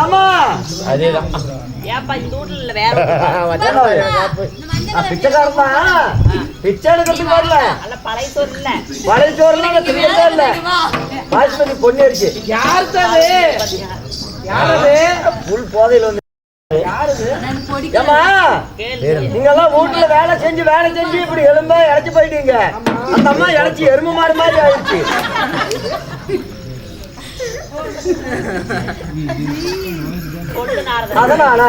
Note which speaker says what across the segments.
Speaker 1: ஏமா
Speaker 2: அதேதான்.
Speaker 3: ஏப்பா இந்த வீட்டுல இல்ல வேற
Speaker 1: பிச்சைக்காரன் தான் பிச்சை எடுக்கிறதுக்கு வரல.
Speaker 3: நல்ல பழைய சோறு இல்ல.
Speaker 1: பழைய சோறுலாம் நான் திரியவே இல்ல. பாஸ்மதி பொண்ணு அடிச்சு.
Speaker 4: யார் அது? யாரது?
Speaker 1: புல் போதையில வந்து ஏமா
Speaker 3: கேளு.
Speaker 1: நீங்க எல்லாம் வீட்டுல வேலை செஞ்சு வேலை செஞ்சு இப்படி எலும்பா இழைச்சு போயிட்டீங்க. அந்த அம்மா இழைச்சி எருமை மாடு மாதிரி ஆயிடுச்சு. அதனால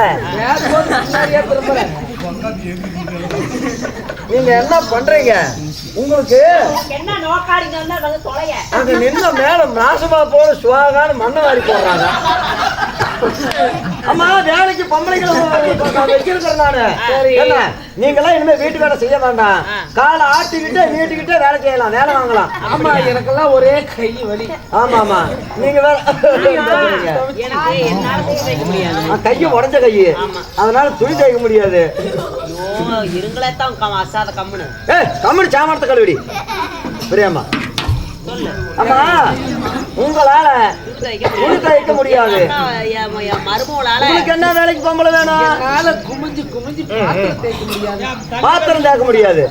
Speaker 1: நீங்க என்ன பண்றீங்க? உங்களுக்கு அங்க நின்ன மேல நாசமா போற சுவாகான மண்ணை வாரி போடுறாங்க. அம்மா வேலைக்கு பொம்பளைங்களை நான் வச்சிருக்கிறேன் நானு.
Speaker 4: சரி.
Speaker 1: என்ன? நீங்களாம் இனிமே வீட்டு வேலை செய்ய வேண்டாம். காலை ஆட்டிக்கிட்டே நீட்டிக்கிட்டே வேலை செய்யலாம். வேலை வாங்கலாம்.
Speaker 4: ஆமா எனக்கெல்லாம் ஒரே கை வலி.
Speaker 1: ஆமா ஆமா நீங்க ஆ, கையை உடஞ்ச கை
Speaker 3: ஆமா.
Speaker 1: அதனால துணி தைக்க முடியாது.
Speaker 3: ஐயோ இருங்களே தான் கம் அசாத கம்முன்னு.
Speaker 1: ஏ கம்மனு சாமரத்தை கழுவிடி. பிரியாமா
Speaker 3: சொல்லு.
Speaker 1: அம்மா. உங்களால
Speaker 3: துணி தைக்க முடியாது.
Speaker 1: உங்களுக்கு என்ன வேலைக்கு பொம்பளை வேணும்?
Speaker 4: குமிஞ்சு குமிஞ்சு பாத்திரம் தேய்க்க முடியாது.
Speaker 1: பாத்திரம் தேக்க முடியாது.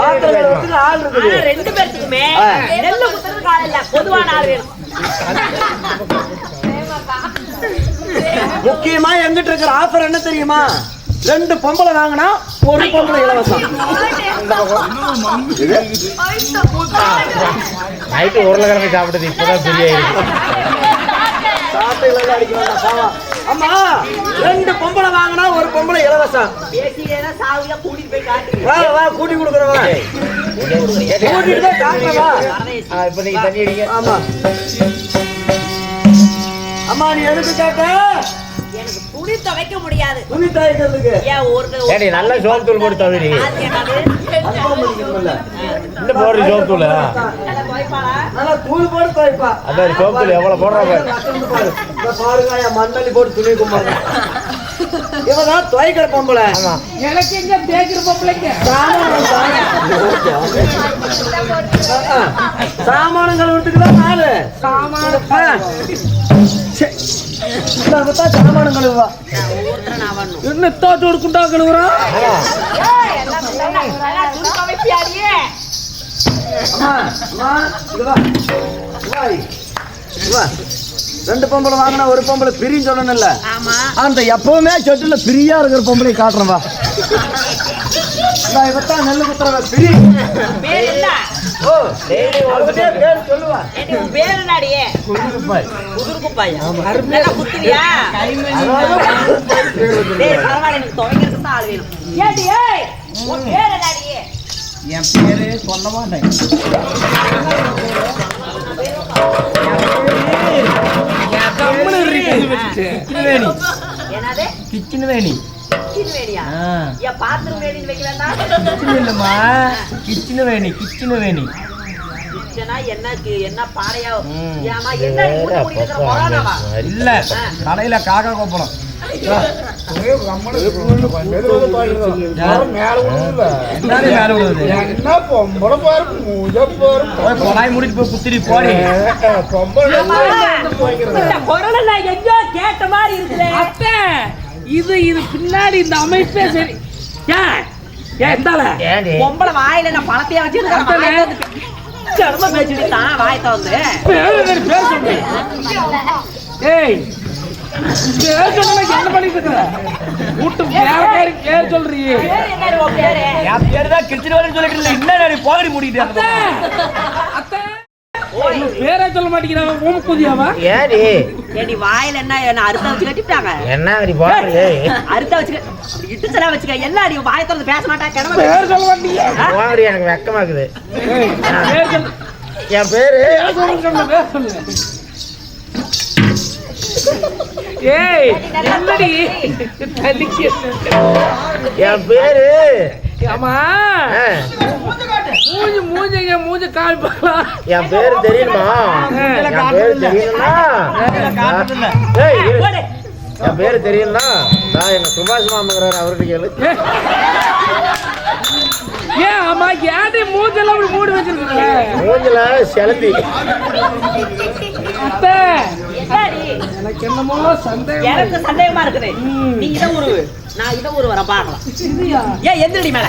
Speaker 1: பாத்திரம் ஆள் இருக்குது.
Speaker 3: ரெண்டு பேர்த்துக்குமே
Speaker 1: ஆ.
Speaker 3: நெல்லு குத்துறதுக்கு ஆள் இல்ல. பொதுவான ஆள் வேணும்.
Speaker 1: முக்கியமா எங்கிட்ட இருக்கிற ஆஃபர் என்ன தெரியுமா? ரெண்டு பொம்பளை வாங்கினா ஒரு பொம்பளை இலவசம்.
Speaker 2: நைட்டு உருளைக்கிழங்கு சாப்பிட்டது இப்பதான் பெரிய.
Speaker 1: அம்மா ரெண்டு பொம்பளை வாங்கினா ஒரு பொம்பளை இலவசம். வா வா கூட்டி கொடுக்குறவா கூட்டிட்டு போய் காட்டுறவா
Speaker 2: இப்ப நீங்க தண்ணி அடிங்க.
Speaker 1: ஆமா. அம்மா நீ எதுக்கு கேட்ட?
Speaker 3: துணி துவைக்க முடியாது.
Speaker 1: துணி துவைக்கிறதுக்கு.
Speaker 3: ஏன் ஒரு
Speaker 2: ஏடி நல்ல சோப்பு தூள் போட்டு தவிரி. இந்த போடுற சோப்பு தூள்?
Speaker 3: நல்லா
Speaker 1: தூள் போட்டு துவைப்பா.
Speaker 2: அதான் சோப்பு தூள் எவ்வளவு போடுறாங்க?
Speaker 1: பாரு. இந்த பாருங்க என் போட்டு துணி கும்பாங்க இவதான் துவைக்கிற பொம்பளை.
Speaker 2: ஆமா.
Speaker 4: எனக்கு எங்க தேய்க்கிற பொம்பளைங்க
Speaker 1: சாமானங்கள் வீட்டுக்கு தான் நாலு
Speaker 4: சாமான.
Speaker 1: அம்மா இங்க வா இங்க வா இங்க வா ரெண்டு பொம்பளை வாங்கினா ஒரு பொம்பளை பிரின்னு சொல்லணும்ல அந்த எப்பவுமே செட்டுல பிரியா இருக்கிற பொம்பளை காட்டுறேன் இந்தா இவத்தான் நெல்லு குத்துறவ பிரி.
Speaker 3: பேர் என்ன?
Speaker 1: ஓ அவகிட்டே பேர் சொல்லுவா.
Speaker 3: ஏண்டி, உன் பேர் என்னடியே குதிர்குப்பாயா நல்லா குத்துவியா? டேய் பரவாயில்ல எனக்கு துவைக்கிறதுக்கு தான் ஆள் வேணும். ஏண்டி ஏய் உன் பேர் என்னடியே
Speaker 4: என் பேரு சொல்ல மாட்டேன்
Speaker 3: என்னது
Speaker 4: கிச்சன் வேணி
Speaker 3: கிச்சன் வேணியா
Speaker 4: கிச்சன் வேணி கிச்சன் வேணி. இல்ல கடையில காக்கா என்னடி மேல விழுது? போய் குத்திரி போடி.
Speaker 3: கேட்ட மாதிரி இருக்குதே.
Speaker 4: அத்தை இது இது பின்னாடி இந்த அமைப்பே சரி. ஏன் எந்தால
Speaker 3: பொம்பளை வாயில நான் பணத்தையே வச்சிருக்கேன் கரும பேச்சுட்டு தான் வாய்
Speaker 4: பேர் சொல்றேன் ஏய் என்ன பண்ணிட்டு இருக்கிற வீட்டு பேரு பேர் என் பேரு தான் வேலைன்னு சொல்லிட்டு இல்லை என்ன போகடி மூடிட்டு அத்தை. பேரே சொல்ல மாட்டேங்கிறான் ஓம் குதியாவா?
Speaker 2: ஏடி.
Speaker 3: ஏடி வாயில என்ன என்ன அறுத்த வச்சு கட்டிட்டாங்க
Speaker 2: என்ன அப்படி போடுறீங்க
Speaker 3: அறுத்த வச்சுக்க அப்படி இட்டுச்சலா வச்சுக்க என்ன அடி வாய திறந்து பேச மாட்டா கிடம
Speaker 4: பேர் சொல்ல மாட்டீங்க.
Speaker 2: போங்கடி எனக்கு வெக்கமாக்குது.
Speaker 4: பேர்
Speaker 2: என் பேரு?
Speaker 4: பேர் பேர் ஏய் என்னடி?
Speaker 2: என் பேரு?
Speaker 4: ஆமா. மூஞ்சி மூஞ்சிங்க மூஞ்சி கால் பார்க்கலாம்.
Speaker 2: என் பேரு தெரியுமா? என் பேரு தெரியுமா. என் பேரு தெரியுமா நான் எங்க சுபாஷ் மாமங்கிறார் அவர்கிட்ட கேளு.
Speaker 4: ஏன் ஆமா ஏன்டி மூஞ்செல்லாம் அப்படி மூடி வச்சிருக்கீங்க?
Speaker 2: மூஞ்சில செலந்தி.
Speaker 4: அத்தை. எனக்கு என்னமோ சந்தேகம்.
Speaker 3: எனக்கு சந்தேகமா இருக்குது. நீ இதை ஒரு நான் இதை ஒரு வர பார்க்கலாம்.
Speaker 4: இதுயா
Speaker 3: ஏன் எந்திரடி மேல.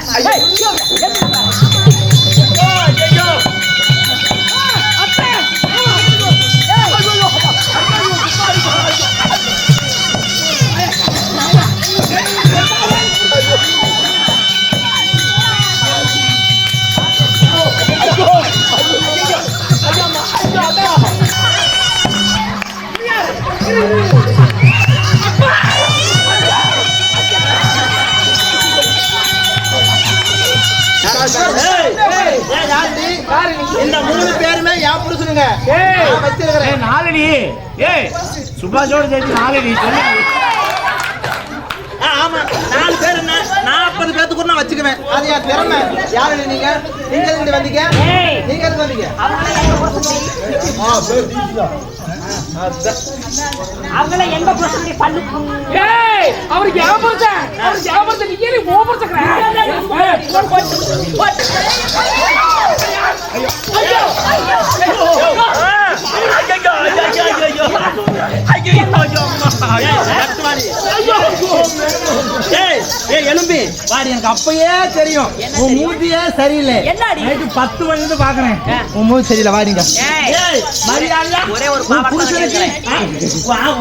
Speaker 2: இந்த மூணு பேருமே என் புருஷனுங்க நான் வச்சிருக்கிறேன் நாலடி ஏய் சுபாஷோட சேர்த்து நாலடி சொல்லு ஆமா நாலு பேர் என்ன நாற்பது பேத்துக்கு நான் வச்சுக்குவேன் அது என் திறமை யாரு நீங்க நீங்க எதுக்கு வந்தீங்க நீங்க இருந்து வந்தீங்க
Speaker 3: அவங்கள எங்க புருஷன்டி பல்லு
Speaker 4: ஏய் அவருக்கு நீ ஏன்
Speaker 2: ஏய் ஏய் எலும்பி. வாடி எனக்கு அப்பயே தெரியும். உன்? மூஞ்சியே சரியில்லை.
Speaker 3: என்னடி?
Speaker 2: நைட்டு பத்து மணி இருந்து பாக்குறேன் உன் மூஞ்சி சரியில்லை. வாடிங்க
Speaker 3: ஏய்,
Speaker 2: ஏய் மரியாதை.
Speaker 3: ஒரே ஒரு பாவாடை
Speaker 2: புருஷனுக்கு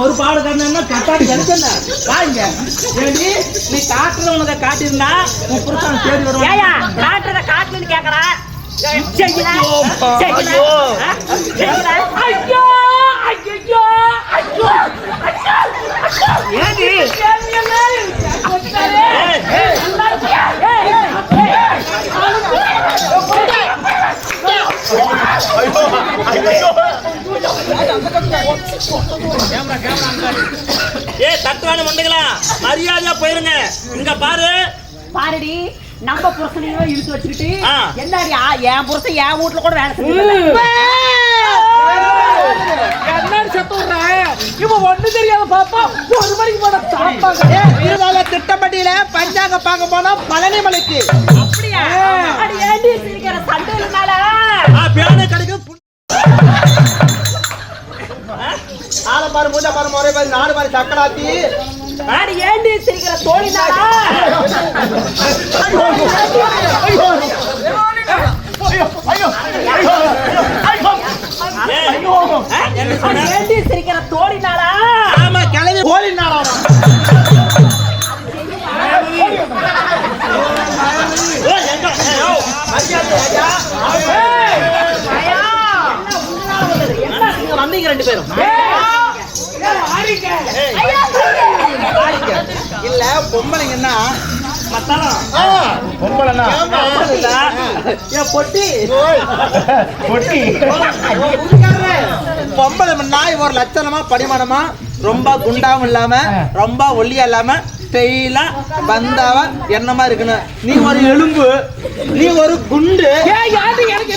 Speaker 2: ஒரு பாடு கண்ணா கட்டாடி என்ன வாங்க ஏடி நீ காட்டுறவனுக்கு காட்டியிருந்தா உன் புருஷன் தேடி வருவான்.
Speaker 3: ஏயா காட்டுறத காட்டுன்னு கேக்குறா. செய்யல செய்யல
Speaker 4: ஐயோ ஐயோ ஐயோ
Speaker 3: ஏடி
Speaker 2: ஏ தத்துவான மண்டுகளா? மரியாதையா போயிருங்க. இங்க பாரு.
Speaker 3: பாருடி. நம்ம புருஷனையும் இழுத்து வச்சுக்கிட்டு
Speaker 2: ஆ.
Speaker 3: என்னடி ஆ, என் புருஷன் என் வீட்டுல கூட வேலை செஞ்சு
Speaker 4: கண்ணாடி சத்து விடுறேன் இவன் ஒண்ணு தெரியாத பாப்பா. ஒரு மணிக்கு போன சாப்பாங்க.
Speaker 2: இருபால திட்டப்பட்டியில பஞ்சாங்க பார்க்க போனா பழனி மலைக்கு.
Speaker 3: அப்படியா? ஏண்டி சிரிக்கிற? சண்டையினால
Speaker 2: பேனை கிடைக்கும். ஆளை பாரு மூஞ்ச பாரு முறை பாரு நாடு பாரு சக்கராத்தி
Speaker 3: அடி ஏண்டி சிரிக்கிற தோழினால அடி பொட்டி?
Speaker 2: பொட்டி. பொம்பளை நாய் ஒரு லட்சணமா படிமானமா ரொம்ப குண்டாவும் இல்லாம ரொம்ப ஒல்லியா இல்லாம ஸ்டைலா பந்தாவா என்னமா இருக்கணும்? நீ ஒரு எலும்பு நீ ஒரு குண்டு.
Speaker 4: ஏய் யாரு? எனக்கு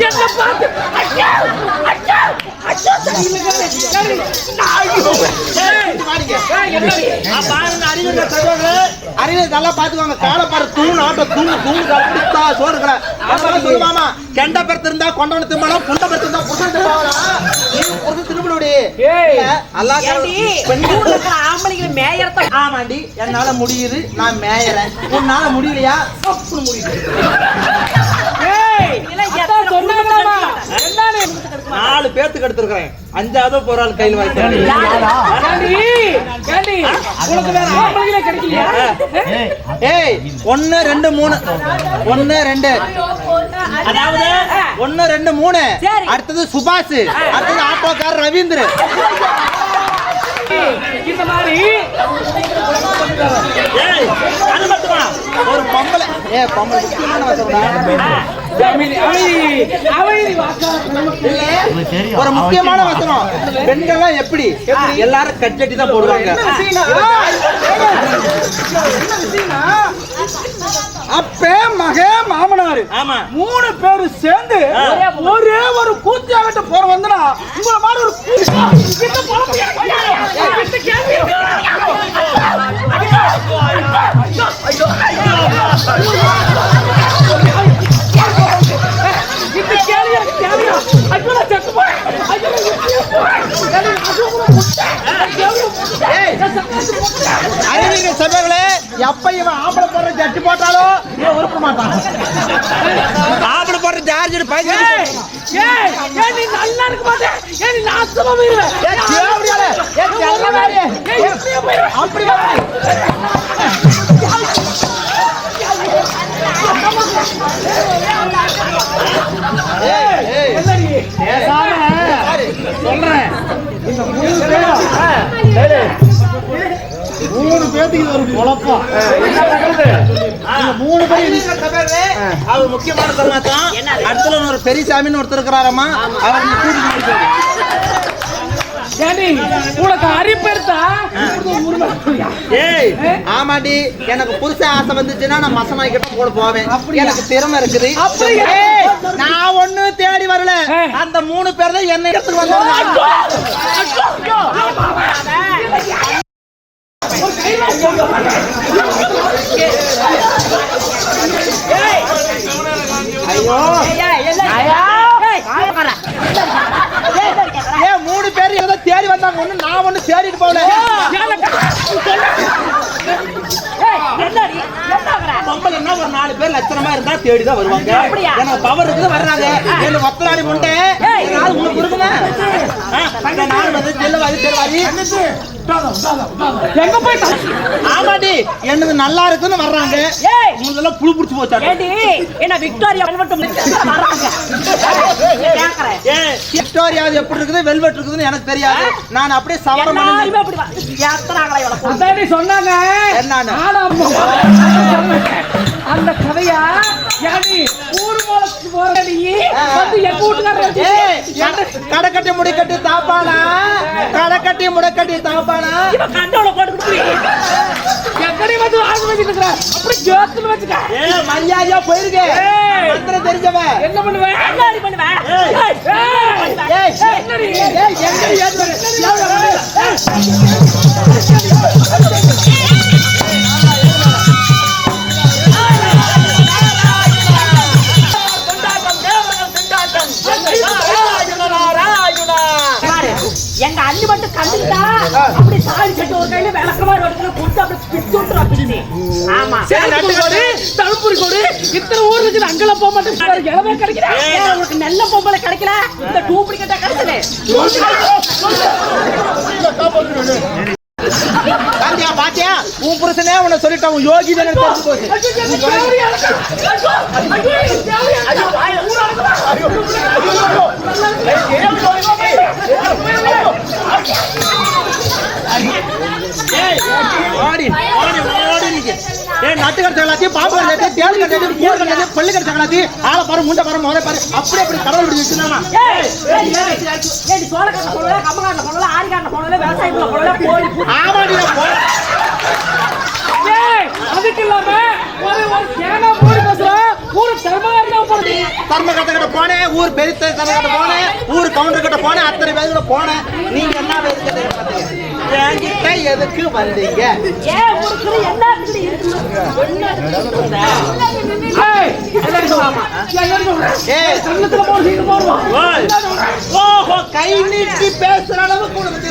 Speaker 4: என்ன பார்த்து?
Speaker 2: பாருங்க அறிவுங்க தருவாங்க. அறிவு நல்லா பாத்துக்கோங்க காலை பாரு தூண் ஆட்ட தூணு தூணு கப்பித்தா சோறு கடை அதெல்லாம் சொல்லுவாமா கெண்ட பெருத்து இருந்தா கொண்டவன திரும்பலாம் புண்ட பெருத்து இருந்தா புருஷன் திரும்பலாம் நீ புருஷன் திரும்பிடுடி
Speaker 4: ஏய்.
Speaker 2: அல்லா
Speaker 3: ஆம்பளைங்க மேயறத
Speaker 2: ஆமாண்டி என்னால முடியுது நான் மேயறேன். உன்னால முடியலையா? முடியுது
Speaker 4: ஏய்,
Speaker 3: இதெல்லாம்
Speaker 4: அதான்
Speaker 3: எத்தனை
Speaker 4: சொன்னாங்களாமா?
Speaker 3: புண்ணு
Speaker 4: என்னன்னு?
Speaker 2: நாலு பேர்த்துக்கு எடுத்துருக்கிறேன். அஞ்சாவது ஒரு ஆள் கையில்? ஏய் ஒன்னு ரெண்டு மூணு. ஒன்னு ரெண்டு. அதாவது ஒன்னு ரெண்டு மூணு. அடுத்தது சுபாஷ். அடுத்தது ஆட்டோக்காரர் ரவீந்திர
Speaker 4: இந்த மாதிரி
Speaker 2: ஒரு பொம்பளை. ஏ பொம்பளை. முக்கியமான. ஒரு முக்கியமான வசனம். பெண்கள்லாம் எப்படி? எல்லாரும் கட்சட்டி தான் போடுவாங்க.
Speaker 4: அப்பே மகே மாமனார். மூணு பேரும் சேர்ந்து ஒரே ஒரு கூத்தியாகட்டு போற வந்தனா உங்களை மாதிரி ஒரு ஐயோ.
Speaker 2: அறிவிங்க சபைகளே எப்ப இவன் ஆம்பளை போடுற ஜட்டு போட்டாலும் இவன் உருப்ப மாட்டான். ஆம்பளை போடுற ஜார்ஜ் பைசா
Speaker 4: நீ நல்லா இருக்க நீ நாசமா
Speaker 2: அப்படி வா. ஏய், ஏய்.
Speaker 4: என்னடி
Speaker 2: பேசாம சொல்றேன் மூணு பேத்துக்கு ஒரு குழப்பம் மூணு அவர் முக்கியமான தருமாத்தான்
Speaker 3: என்னது?
Speaker 2: ஒரு பெரியசாமின்னு ஒருத்தர் இருக்கிறாரம்மா அவர் கூட்டிட்டு
Speaker 4: ஏடி உனக்கு அரிப்பெடுத்தா
Speaker 2: ஏய் ஆமாடி எனக்கு புதுசா ஆசை வந்துச்சுன்னா நான் மசனாய்கிட்ட கூட போவேன்? எனக்கு திறமை இருக்குது நான் ஒண்ணு தேடி வரல. அந்த மூணு பேர் தான் என்ன இடத்துக்கு வந்தாங்க ஐயோ மூணு பேர் ஏதோ தேடி வந்தாங்க. ஒண்ணு நான் ஒண்ணு தேடிட்டு போகல. பொம்பளை என்ன ஒரு நாலு பேர் லட்சணமா இருந்தா தேடி தான் வருவாங்க? எனக்கு பவர் இருக்குது வர்றாங்க. எனக்கு ஒத்தலாடி முண்டை உங்களுக்கு இருக்குமா வந்து
Speaker 4: எங்க போய்
Speaker 2: ஆமாடி என்னது நல்லா இருக்குன்னு வர்றாங்க.
Speaker 3: ஏய்.
Speaker 2: உங்களெல்லாம் புழு புடிச்சு போச்சாடி
Speaker 3: ஏடி என்ன விக்டோரியா
Speaker 2: விக்டோரியாவது எப்படி இருக்குது வெல்வெட் இருக்குதுன்னு எனக்கு தெரியாது. நான் அப்படியே சவரம் பண்ணி
Speaker 4: சொன்னாங்க.
Speaker 2: என்னன்னு?
Speaker 4: அந்த கதையா? யானி ஊர் மூலத்துக்கு போற நீ வந்து எங்க வீட்டுக்காரர்
Speaker 2: ஏய், கடை- கடை கட்டி முடி கட்டி தாப்பானா கடை கட்டி முடி கட்டி தாப்பானா
Speaker 3: கண்டோட போட்டு
Speaker 4: எங்கடி வந்து ஆக வச்சுட்டு அப்படி ஜோத்துல வச்சுக்க.
Speaker 2: ஏ மரியாதையா போயிருக்கே.
Speaker 4: ஏய்.
Speaker 2: மந்திரம் தெரிஞ்சவன்
Speaker 4: என்ன
Speaker 2: ஏய்.
Speaker 3: ஏய்,
Speaker 4: என்னடி?
Speaker 2: ஏய், எங்கடி
Speaker 3: அண்ணி மட்டும் கண்டுக்கிட்டா அப்படி தாலி கட்டி ஒரு கையில விளக்கமா இடத்துல கொடுத்து அப்படி பிச்சு ஆமா
Speaker 2: சரி, நட்டு கொடு.
Speaker 4: தழுப்புரி கொடு இத்தனை ஊர் இருக்கு அங்கெல்லாம் போக மாட்டேன் இளவே கிடைக்கிறேன்
Speaker 3: ஏன் உனக்கு நல்ல பொம்பளை கிடைக்கல இந்த டூப்ளிகேட்டா கிடைச்சது
Speaker 2: பாத்தியா பாத்தியா உன் புருஷனே உன்னை சொல்லிட்டான் உன் யோகி தானே தெரிஞ்சு போச்சு ஓடி ஓடி ஓடி நிக்கு ஏய் நட்டு கடிச்ச எல்லாத்தையும் பாம்பு கடிச்சாச்சு தேள் கடிச்சாச்சு பூர் கடிச்சாச்சு பல்லு கடிச்ச எல்லாத்தையும் ஆளை பாரு முண்டை பாரு முறை பாரு. அப்படி அப்படி கடவுள்
Speaker 3: ஏய், ஏய், சோளக்காரனை போடல, போடல, போடல, விவசாயத்துல போடல, கோழி
Speaker 2: ஆமாடி
Speaker 4: ஏய், அதுக்கு இல்லாம ஒரு ஒரு கேனா போடி பேசுறேன் ஊரு போறது?
Speaker 2: கட்ட போனேன் ஊர் பெரிய தர்ம கிட்ட போனேன் ஊர் கவுண்டர் கிட்ட போனேன் அத்தனை பேர் போனேன் நீங்க என்ன பேசுறது பாத்தீங்க என்கிட்ட எதுக்கு வந்தீங்க?
Speaker 3: ஏன் உனக்கு என்ன
Speaker 2: கை நீட்டி பேசுற அளவுக்கு உனக்கு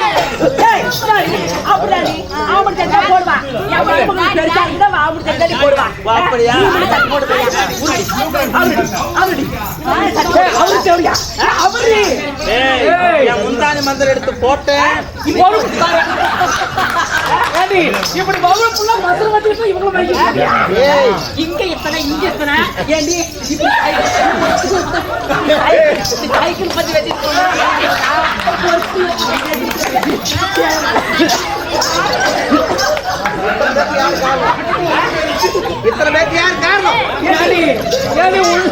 Speaker 3: அப்படியாடி, ஆம்பளை சட்டை போடுவான். என் மருமகளுக்கு தெரிஞ்சா இந்த ஆம்பளை சட்டை போடுவான்.
Speaker 2: ஓ, அப்படியா?
Speaker 3: அவருடி. அவரு
Speaker 4: தேவையா.
Speaker 2: என் முந்தானி மந்திரம் எடுத்து போட்டேன்
Speaker 4: இப்படி புள்ள வச்சிட்டு
Speaker 3: இங்க எத்தனை இங்க எத்தனை ஏண்டி சைக்கிள் பத்தி வச்சுட்டு
Speaker 2: இத்தனை பேருக்கு யார் காரணம்
Speaker 4: ஏண்டி ஏண்டி உள்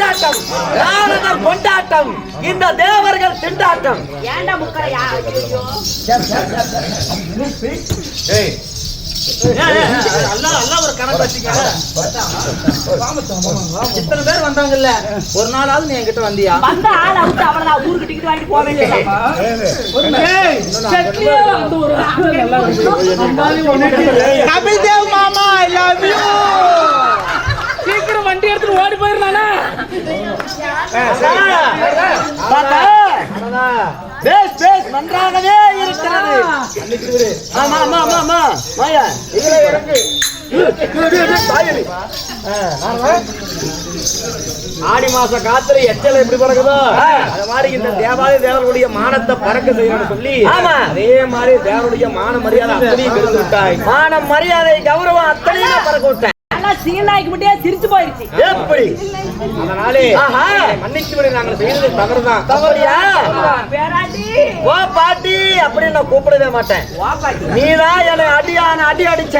Speaker 2: யார் காரணம்
Speaker 1: கொண்டாட்டம் இந்த தேவர்கள் திண்டாட்டம்.
Speaker 3: ஏன்டா முக்கரையா?
Speaker 2: இத்தனை பேர் வந்தாங்கல்ல? ஒரு நாளாவது நீ என்கிட்ட வந்தியா?
Speaker 3: வந்த ஆள் அவுத்து அவ்வளவுதான் ஊருக்கு டிக்கெட் வாங்கிட்டு போக வேண்டியது
Speaker 2: கபில் தேவ் மாமா ஐ லவ் யூ
Speaker 4: ஓடி போயிருந்தானா
Speaker 1: தாத்தா, பேஸ் பேஸ் நன்றாகவே இருக்கிறது. ஆமா ஆமா ஆமா ஆமா. மாயா இதுல இறங்கு. தாயலி.
Speaker 5: ஆடி மாச காத்துல எச்சல் எப்படி பறக்குதோ? அது மாதிரி இந்த தேவாலய தேவருடைய மானத்தை பறக்க செய்யணும்னு சொல்லி
Speaker 1: ஆமா.
Speaker 5: அதே மாதிரி தேவருடைய மான மரியாதை அப்படியே விட்டாய்.
Speaker 1: மான மரியாதை கௌரவம் அத்தனையும் பறக்க விட்டேன்.
Speaker 3: நல்லா சீனாய்க்கு மட்டும் சிரிச்சு போயிருச்சு.
Speaker 1: எப்படி?
Speaker 5: அதனாலே. மன்னிச்சு விடு நாங்கள் செய்தது தவறுதான்.
Speaker 1: தவறியா?
Speaker 3: பேராண்டி
Speaker 1: ஓ பாட்டி அப்படின்னு நான் கூப்பிடவே மாட்டேன். நீதான் என்னை அடியான அடி அடிச்ச.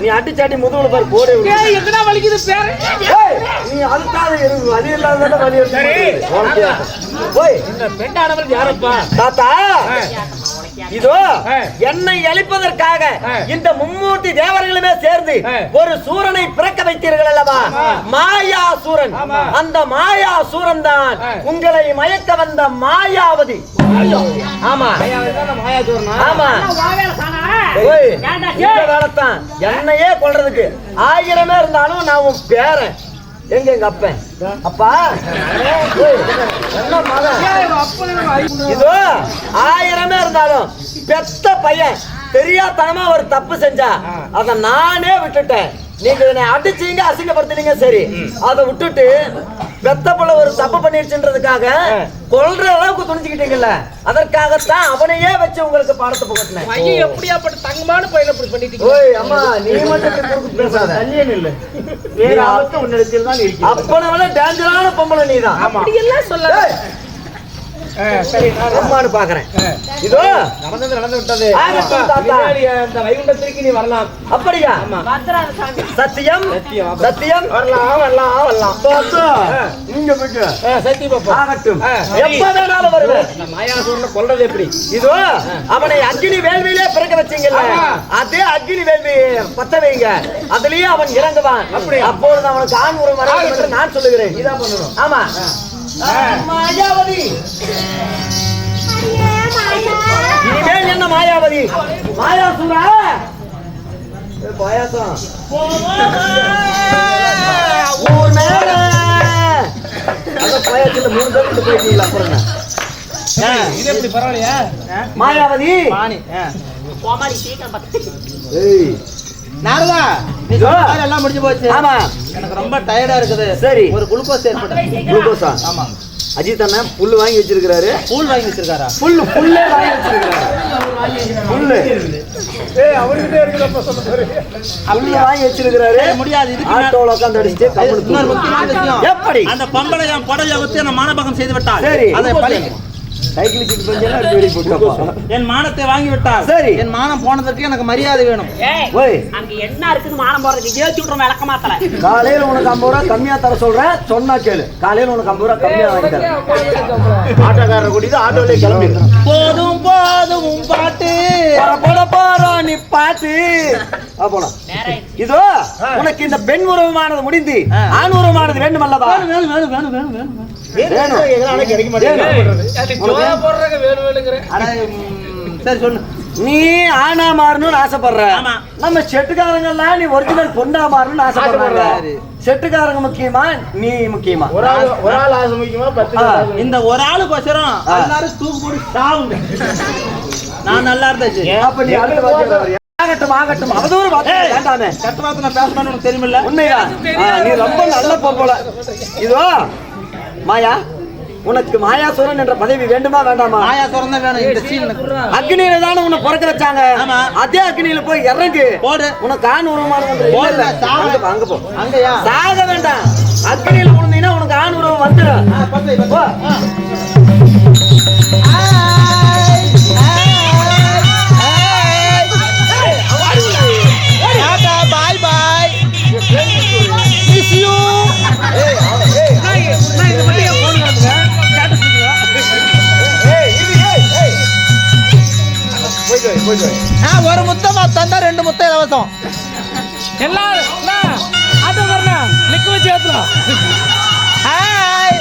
Speaker 1: நீ அடிச்ச அடி முதுகுல பாரு போடே
Speaker 4: எங்கடா வலிக்குது? பேரு.
Speaker 1: நீ அதுக்காக இருக்கு வலி இல்லாத வலி இருக்கு. ஓய்
Speaker 5: இந்த பெண்ணானவள் யாரப்பா?
Speaker 1: தாத்தா. இதோ என்னை அழிப்பதற்காக இந்த மும்மூர்த்தி தேவர்களுமே சேர்ந்து ஒரு சூரனை பிறக்க வைத்தீர்கள் அல்லவா? மாயா சூரன். அந்த மாயா சூரன் தான் உங்களை மயக்க வந்த மாயாவதி. ஆமா. என்னையே கொல்றதுக்கு ஆயிரமே இருந்தாலும் நான் உன் பேரன். எங்க எங்க அப்பன்? அப்பா? இதோ ஆயிரமே இருந்தாலும் பெத்த பையன் தெரியாதனமா ஒரு தப்பு செஞ்சா அத நானே விட்டுட்டேன். நீங்க என்னை அடிச்சீங்க அசிங்கப்படுத்தினீங்க சரி. அதை விட்டுட்டு பெத்த பிள்ளை ஒரு தப்பு பண்ணிருச்சுன்றதுக்காக கொல்ற அளவுக்கு துணிச்சுக்கிட்டீங்கல்ல அதற்காகத்தான் அவனையே வச்சு உங்களுக்கு பாடத்தை புகட்டினேன்.
Speaker 4: பையன் எப்படியாப்பட்ட தங்கமான பையனை இப்படி பண்ணிட்டீங்க?
Speaker 1: ஓய் அம்மா நீ மட்டும் குறுக்கு பேசாத.
Speaker 5: இல்ல வேற ஆபத்து உன்னிடத்தில் தான் இருக்கு
Speaker 1: அப்பனை விட டேஞ்சரான பொம்பளை நீதான்.
Speaker 3: அப்படி எல்லாம் சொல்ல
Speaker 1: ஏய்,
Speaker 5: சரி
Speaker 1: அம்மான்னு பாக்குறேன். இதோ
Speaker 5: நடந்தது நடந்து விட்டது. அந்த வைகுண்டத்திற்கு நீ வரலாம்.
Speaker 1: அப்படியா? சத்தியம்?
Speaker 5: சத்தியம்.
Speaker 1: சத்தியம்?
Speaker 5: வரலாம் வரலாம் வரலாம்.
Speaker 1: இங்க போயிட்டு.
Speaker 5: சத்தி பாப்பா
Speaker 1: ஆகட்டும் எப்ப வேணாலும் வருவேன்.
Speaker 5: இந்த மாயாசூரனை கொல்றது எப்படி?
Speaker 1: இதோ அவனை அக்னி வேள்வியிலே பிறக்க வச்சீங்கல்ல. அதே அக்னி வேள்வி பத்த வைங்க. அதுலயே அவன் இறங்குவான். அப்படி அப்பொழுது அவனுக்கு ஆண் உறவு வர நான் சொல்லுகிறேன். இதான் பண்ணணும். ஆமா. மாயாவதி. இனிமேல் என்ன மாயாவதி? மாயாசுரா? ஏ, பாயாசம். ஊர் மேல அத பாயாசத்துல மூணு பேர் கொண்டு போயிட்டீங்களா அப்புறம் என்ன?
Speaker 2: இது எப்படி பரவாயில்லையா?
Speaker 1: மாயாவதி. ஏய்
Speaker 2: நாரதா நீ
Speaker 1: இதோ.
Speaker 2: சொன்ன எல்லாம் முடிஞ்சு போச்சு.
Speaker 1: ஆமா.
Speaker 2: எனக்கு ரொம்ப டயர்டா இருக்குது.
Speaker 1: சரி.
Speaker 2: ஒரு குளுக்கோஸ் ஏற்பட்டு
Speaker 1: குளுக்கோஸா
Speaker 2: ஆமா.
Speaker 1: அஜித் அண்ணன் புல்லு வாங்கி வச்சிருக்கிறாரு.
Speaker 2: பூல் வாங்கி வச்சிருக்காரா?
Speaker 1: புல்லு புல்லே வாங்கி வச்சிருக்கிறாரு. புல்லு.
Speaker 5: ஏய் அவர்கிட்ட இருக்கிறப்ப சொல்ல போறேன்
Speaker 1: புல்லு வாங்கி வச்சிருக்கிறாரு.
Speaker 2: ஏய், முடியாது. மேல-
Speaker 1: ஆட்டோல தூங்கு.
Speaker 2: முக்கியமான விஷயம்.
Speaker 1: எப்படி?
Speaker 2: அந்த பொம்பளை புடவை வச்சு என்ன மானபகம் செய்து விட்டாள்
Speaker 1: சரி.
Speaker 2: அதை பழி
Speaker 1: சைக்கிள் சீட்டு பஞ்செல்லாம் வெடி போட்டுப்பா.
Speaker 2: என் மானத்தை வாங்கி விட்டாள்
Speaker 1: சரி.
Speaker 2: என் மானம் போனதற்கு எனக்கு மரியாதை வேணும்.
Speaker 3: ஏய்
Speaker 1: ஓய்.
Speaker 3: அங்க என்ன இருக்குது மானம் போறதுக்கு ஏத்தி விட்றோம் விளக்க மாத்தல
Speaker 1: காலையில உனக்கு ஐம்பது ரூபா கம்மியா தர சொல்றேன் சொன்னா கேளு. காலையில உனக்கு ஐம்பது ரூபா கம்மியா வாங்கி தரேன்.
Speaker 5: ஆட்டோக்காரரை கூட்டிட்டு ஆட்டோலயே கிளம்பி.
Speaker 2: போதும் போதும் பாட்டு.
Speaker 1: போல போறோம் நீ பாத்து ஆ, போலாம். இதோ உனக்கு இந்த பெண் உறவுமானது முடிந்து ஆண் வேண்டும் அல்லவா
Speaker 2: வேணும் ம், சரி சொல்லு.
Speaker 1: நீ ஆனா மாறணும்னு ஆசைப்படுற. நம்ம செட்டுக்காரங்கெல்லாம் நீ ஒரிஜினல் பொண்ணா மாறணும்னு ஆசைப்படுறாங்க.
Speaker 2: சரி.
Speaker 1: செட்டுக்காரங்க முக்கியமா நீ முக்கியமா?
Speaker 5: ஒரு ஆள் ஒரு ஆள் ஆசை முக்கியமா பத்து?
Speaker 2: இந்த ஒரு ஆளுக்கோசரம் எல்லாரும் தூக்கு போட்டு சாவுங்க. நான் நல்லா இருந்தாச்சு
Speaker 1: அப்ப நீ? ஆகட்டும் ஆகட்டும். அவதூறு வேண்டாமே.
Speaker 2: கட்ட வார்த்தை நான் பேசணும்னு உனக்கு தெரியுமில்ல?
Speaker 1: உண்மைதான் ஆ, நீ ரொம்ப நல்ல போல இதோ மாயா உனக்கு மாயாசுரன் என்ற பதவி வேண்டுமா வேண்டாமா?
Speaker 2: மாயா திறந்தா வேணும். இந்த சீன்
Speaker 1: அக்னியில தானே உன்னை பிறக்க வச்சாங்க.
Speaker 2: ஆமா.
Speaker 1: அதே அக்னியில போய் இறங்கு.
Speaker 2: போடு.
Speaker 1: உனக்கு ஆண் உருவமான. அங்க போ, அங்க போ.
Speaker 2: அங்கயா?
Speaker 1: சாக வேண்டாம். அக்னியில விழுந்தீங்கன்னா உனக்கு ஆண் உருவம் வந்துடும்.
Speaker 2: ஆ, ஒரு முத்தமா தந்தா ரெண்டு முத்தம் இலவசம்.
Speaker 4: எல்லாம் ஆட்டோ வரண்ணா நிக்க வச்சு ஏத்துறோம்.
Speaker 2: ஹாய்.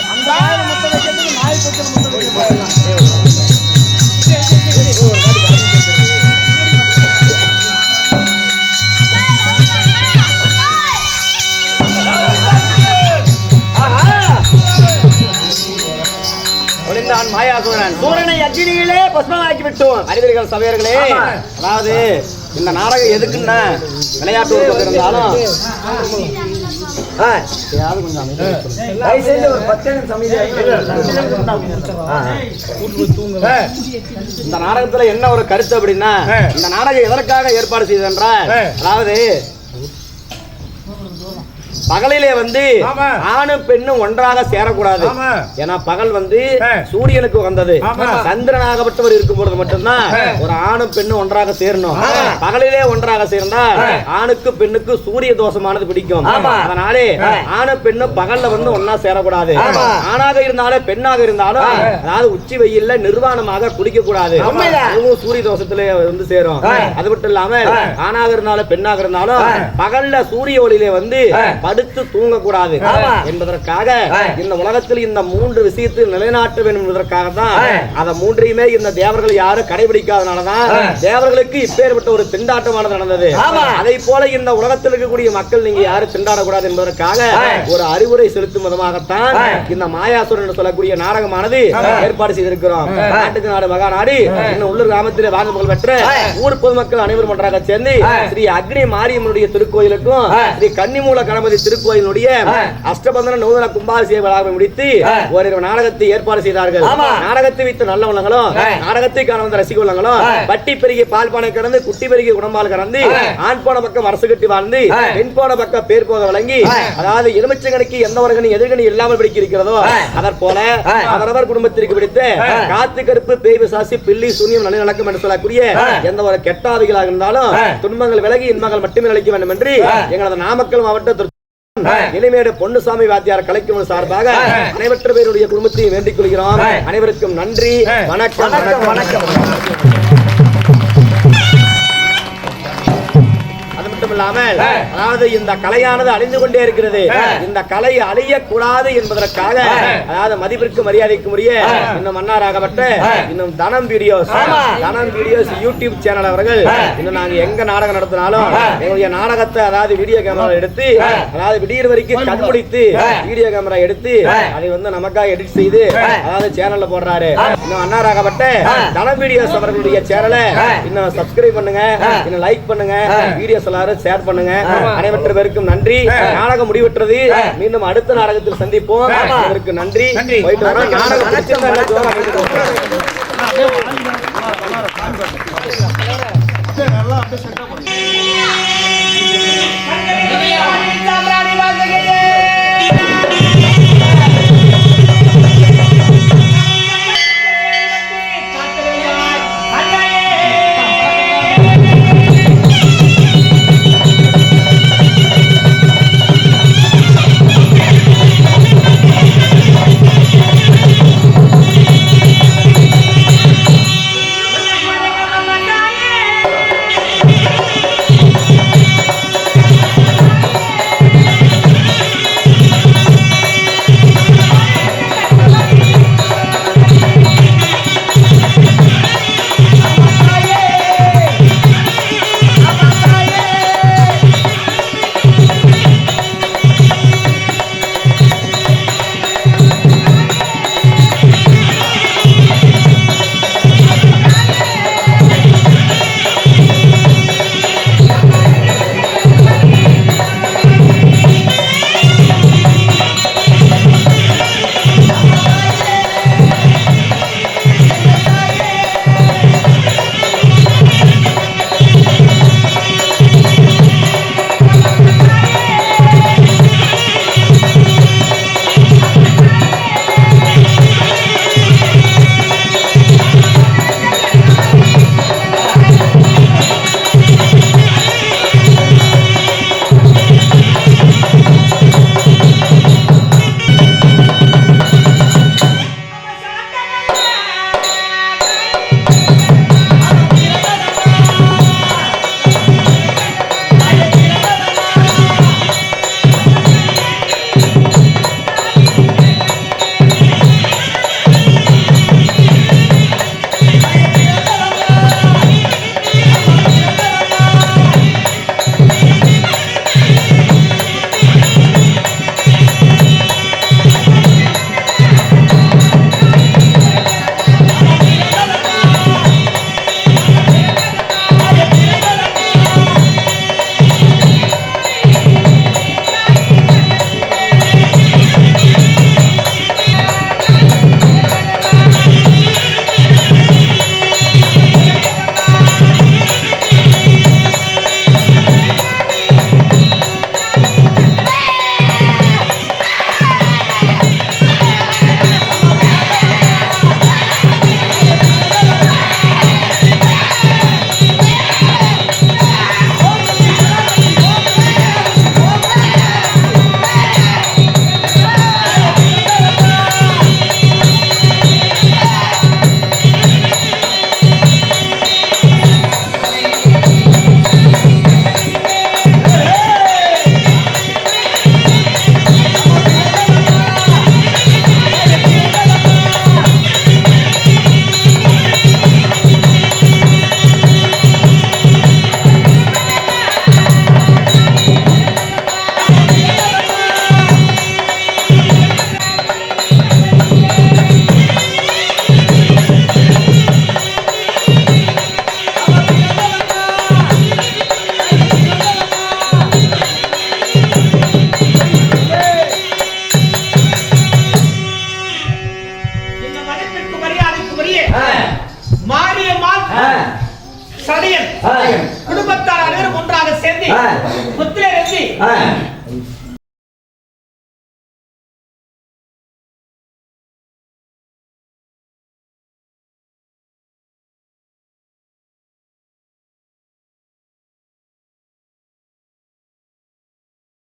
Speaker 5: ஒளிந்தான் மாயாசுரன்.
Speaker 1: சூரனை அக்னியிலே பஸ்மமாக்கி விட்டோம்
Speaker 5: அறிவர்கள் சபையர்களே அதாவது இந்த நாடகம் எதுக்குன்னா விளையாட்டு இருந்தாலும். இந்த நாடகத்துல என்ன ஒரு கருத்து அப்படின்னா இந்த நாடகம் எதற்காக ஏற்பாடு செய்தென்றால் அதாவது பகலிலே வந்து. ஆணும் பெண்ணும் ஒன்றாக சேரக்கூடாது. ஏன்னா பகல் வந்து. சூரியனுக்கு வந்தது. சந்திரனாகப்பட்டவர் இருக்கும் பொழுது மட்டும்தான் ஒரு ஆணும் பெண்ணும் ஒன்றாக சேரணும். பகலிலே ஒன்றாக சேர்ந்தால் ஆணுக்கு பெண்ணுக்கு சூரிய தோஷமானது பிடிக்கும். அதனாலே ஆணும் பெண்ணும் பகல்ல வந்து ஒன்னா சேரக்கூடாது. ஆணாக இருந்தாலும் பெண்ணாக இருந்தாலும் அதாவது உச்சி வெயில்ல நிர்வாணமாக குடிக்க கூடாது. அதுவும் சூரிய தோஷத்துல வந்து சேரும். அது மட்டும் இல்லாம ஆணாக இருந்தாலும் பெண்ணாக இருந்தாலும் பகல்ல சூரிய ஒளியிலே வந்து படுத்து தூங்க கூடாது
Speaker 1: ஆமா.
Speaker 5: என்பதற்காக இந்த உலகத்தில் இந்த மூன்று விஷயத்தை நிலைநாட்ட வேண்டும் என்பதற்காக தான் அத மூன்றையுமே இந்த தேவர்கள் யாரும் கடைபிடிக்காதனாலதான் தேவர்களுக்கு இப்பேற்பட்ட ஒரு திண்டாட்டமானது நடந்தது. அதை போல இந்த உலகத்தில் இருக்கக்கூடிய மக்கள் நீங்க யாரும் திண்டாடக்கூடாது என்பதற்காக ஒரு அறிவுரை செலுத்தும் விதமாகத்தான் இந்த மாயாசுரன் என்று சொல்லக்கூடிய நாடகமானது ஏற்பாடு செய்திருக்கிறோம். நாட்டுக்கு நாடு மகாநாடு இன்னும் உள்ளூர் கிராமத்திலே வாழ்ந்து புகழ் பெற்ற ஊர் பொதுமக்கள் அனைவரும் ஒன்றாக சேர்ந்து ஸ்ரீ அக்னி மாரியம்மனுடைய திருக்கோயிலுக்கும் ஸ்ரீ கன்னிமூல கணபதி திருக்கோயிலுடைய அஷ்டபந்தன நூதன கும்பாபிஷேக விழாவை முடித்து ஒரு நாடகத்தை ஏற்பாடு செய்தார்கள். நாடகத்தை வைத்த நல்ல உள்ளங்களும் நாடகத்தை காண வந்த ரசிக உள்ளங்களும் பட்டி பெருகி பால் பானை கடந்து குட்டி பெருகி உடம்பால் கடந்து ஆண் போன பக்கம் அரசு கட்டி வாழ்ந்து பெண் போன பக்கம் பேர் போக வழங்கி அதாவது எலுமிச்சங்கனிக்கு எந்த ஒரு கனி எதிர்கனி இல்லாமல் பிடிக்க இருக்கிறதோ அதற் போல அவரவர் குடும்பத்திற்கு பிடித்த காத்து கருப்பு பேய் பிசாசி பில்லி சூன்யம் நல்ல நடக்கும் என்று சொல்லக்கூடிய எந்த ஒரு கெட்டாவிகளாக இருந்தாலும் துன்பங்கள் விலகி இன்பங்கள் மட்டுமே நிலைக்க வேண்டும் என்று எங்களது நாமக்கல் மாவட்ட இனிமேடு பொன்னுசாமி வாத்தியார் கலைக்கும் சார்பாக அனைவற்ற பேருடைய குடும்பத்தையும் வேண்டிக் கொள்கிறோம். அனைவருக்கும் நன்றி. வணக்கம்
Speaker 1: வணக்கம். வணக்கம்.
Speaker 5: அது மட்டும் இல்லாமல் அதாவது இந்த கலையானது அழிந்து கொண்டே இருக்கிறது. இந்த கலை அழியக்கூடாது என்பதற்காக அதாவது மதிப்பிற்கு மரியாதைக்கு உரிய இன்னும் மன்னாராகப்பட்ட இன்னும் தனம் வீடியோஸ் தனம் வீடியோஸ் யூடியூப் சேனல் அவர்கள் இன்னும் நாங்க எங்க நாடகம் நடத்தினாலும் எங்களுடைய நாடகத்தை அதாவது வீடியோ கேமரா எடுத்து அதாவது விடியற் வரைக்கும் கண்முடித்து வீடியோ கேமரா எடுத்து அதை வந்து நமக்காக எடிட் செய்து அதாவது சேனல்ல போடுறாரு. இன்னும் அன்னாராகப்பட்ட தனம் வீடியோஸ் அவர்களுடைய சேனலை இன்னும் சப்ஸ்கிரைப் பண்ணுங்க இன்னும் லைக் பண்ணுங்க வீடியோஸ் எல்லாரும் ஷேர் பண்ணுங்க. அனைவற்ற பேருக்கும் நன்றி. நாடகம் முடிவற்றது. மீண்டும் அடுத்த நாடகத்தில் சந்திப்போம். அதற்கு நன்றி. போயிட்டு வரோம். நாடகம்